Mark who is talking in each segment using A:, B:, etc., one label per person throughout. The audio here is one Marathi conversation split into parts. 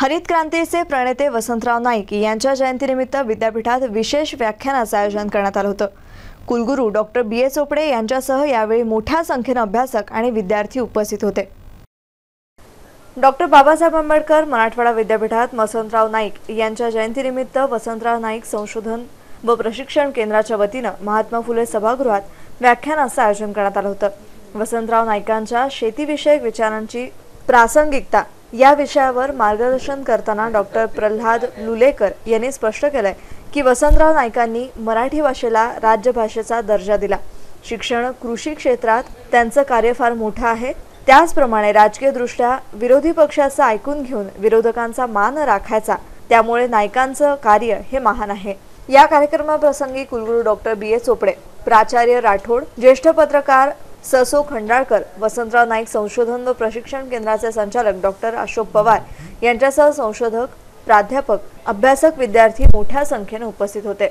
A: हरित क्रांतीचे प्रणेते वसंतराव नाईक यांच्या जयंतीनिमित्त विद्यापीठात विशेष व्याख्यानाचं आयोजन करण्यात आलं होतं. कुलगुरू डॉक्टर बी. ए चोपडे यांच्यासह यावेळी मोठ्या संख्येनं अभ्यासक आणि विद्यार्थी उपस्थित होते. डॉक्टर बाबासाहेब आंबेडकर मराठवाडा विद्यापीठात वसंतराव नाईक यांच्या जयंतीनिमित्त वसंतराव नाईक संशोधन व प्रशिक्षण केंद्राच्या वतीनं महात्मा फुले सभागृहात व्याख्यानाचं आयोजन करण्यात आलं होतं. वसंतराव नाईकांच्या शेतीविषयक विचारांची प्रासंगिकता या विषयावर मार्गदर्शन करताना डॉक्टर प्रल्हाद लुलेकर यांनी स्पष्ट केलंय की वसंतराव नाईकांनी मराठी भाषेला राज्यभाषेचा दर्जा दिला. शिक्षण कृषी क्षेत्रात त्यांचं कार्य फार मोठं आहे. त्याचप्रमाणे राजकीयदृष्ट्या विरोधी पक्षाचं ऐकून घेऊन विरोधकांचा मान राखायचा त्यामुळे नायकांचं कार्य हे महान आहे. या कार्यक्रमाप्रसंगी कुलगुरू डॉक्टर बी ए चोपडे प्राचार्य राठोड ज्येष्ठ पत्रकार ससो खंडाळकर वसंतराव नाईक संशोधन व प्रशिक्षण केंद्राचे संचालक डॉक्टर अशोक पवार यांच्यासह संशोधक प्राध्यापक अभ्यासक विद्यार्थी मोठ्या संख्येने उपस्थित होते.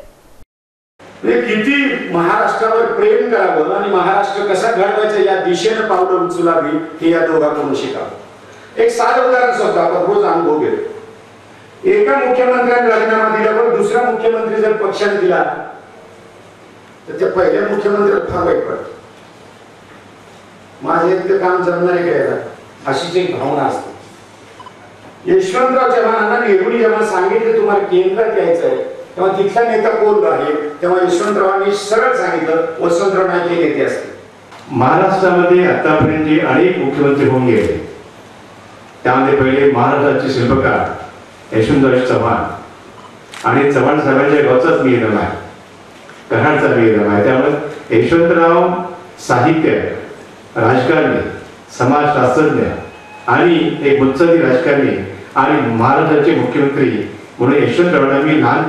B: म्हणजे किती महाराष्ट्रावर प्रेम करावं आणि महाराष्ट्र कसा घडवायचा या दिशेनं पावलं उचलावी हे या दोघांकडून शिकावं. एक साधं उदाहरण सांगतो आपण रोज अनुभव घेतो. एका मुख्यमंत्र्याने राजीनामा दिल्यावर दुसरा मुख्यमंत्री जर पक्षाने दिला तर त्या पहिल्या मुख्यमंत्र्याला फार वाईट पडतं माझे इतकं काम जमणार आहे करायला अशीच एक भावना असते. यशवंतराव चव्हाणांना नेहरूनी जेव्हा सांगितलं तुम्हाला केंद्रात यायचं आहे तेव्हा तिथला नेता कोण आहे तेव्हा यशवंतरावांनी सरळ सांगितलं वसंतराव नाईक हे नेते असते
C: महाराष्ट्रामध्ये आतापर्यंत जे अनेक मुख्यमंत्री होऊन गेले त्यामध्ये पहिले महाराष्ट्राचे शिल्पकार यशवंतराव चव्हाण. आणि चव्हाण साहेबांच्या गावचाच मी आहे. कराडचा मी आहे. त्यामुळे यशवंतराव साहित्य राजकारणी समाजशास्त्रज्ञ आणि एक मुत्सदी राजकारणी आणि महाराष्ट्राचे मुख्यमंत्री म्हणून यशवंतरावांना मी लहान